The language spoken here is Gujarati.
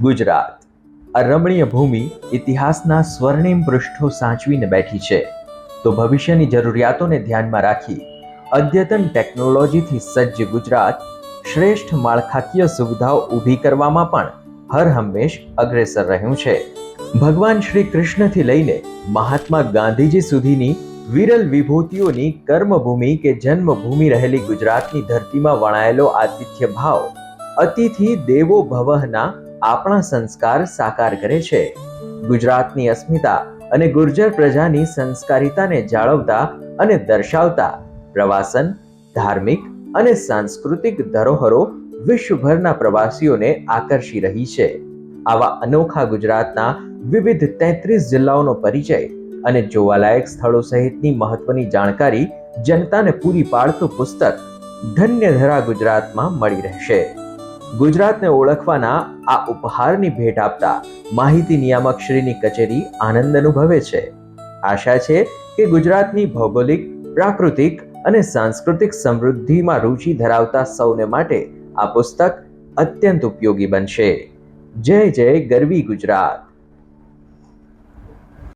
ગુજરાત. આ રમણીય ભૂમિ ઇતિહાસના સ્વર્ણિમ પૃષ્ઠો સાચવીને બેઠી છે. તો ભવિષ્યની જરૂરિયાતોને ધ્યાનમાં રાખી અદ્યતન ટેકનોલોજીથી સજ્જ ગુજરાત શ્રેષ્ઠ માળખાકીય સુવિધાઓ ઊભી કરવામાં પણ હર હંમેશ અગ્રેસર રહ્યું છે. ભગવાન શ્રી કૃષ્ણથી લઈને મહાત્મા ગાંધીજી સુધીની વિરલ વિભૂતિઓની કર્મભૂમિ કે જન્મભૂમિ રહેલી ગુજરાતની ધરતીમાં વણાયેલો આતિથ્ય ભાવ અતિથિ દેવો ભવના આપણા સંસ્કાર સાકાર કરે છે. ગુજરાતની અસ્મિતા અને ગુર્જર પ્રજાની સંસ્કારિતાને જાળવતા અને દર્શાવતા પ્રવાસન, ધાર્મિક અને સાંસ્કૃતિક ધરોહરો વિશ્વભરના પ્રવાસીઓને આકર્ષી રહી છે. આવા અનોખા ગુજરાતના વિવિધ તેત્રીસ જિલ્લાઓનો પરિચય અને જોવાલાયક સ્થળો સહિતની મહત્વની જાણકારી જનતાને પૂરી પાડતું પુસ્તક ધન્યધરા ગુજરાતમાં મળી રહેશે. ગુજરાતને ઓળખવાના આ ઉપહારની ભેટ આપતા માહિતી નિયામક શ્રીની કચેરી આનંદ અનુભવે છે. આશા છે કે ગુજરાતની ભૌગોલિક, પ્રાકૃતિક અને સાંસ્કૃતિક સમૃદ્ધિમાં રુચિ ધરાવતા સૌને માટે આ પુસ્તક અત્યંત ઉપયોગી બનશે. જય જય ગરવી ગુજરાત.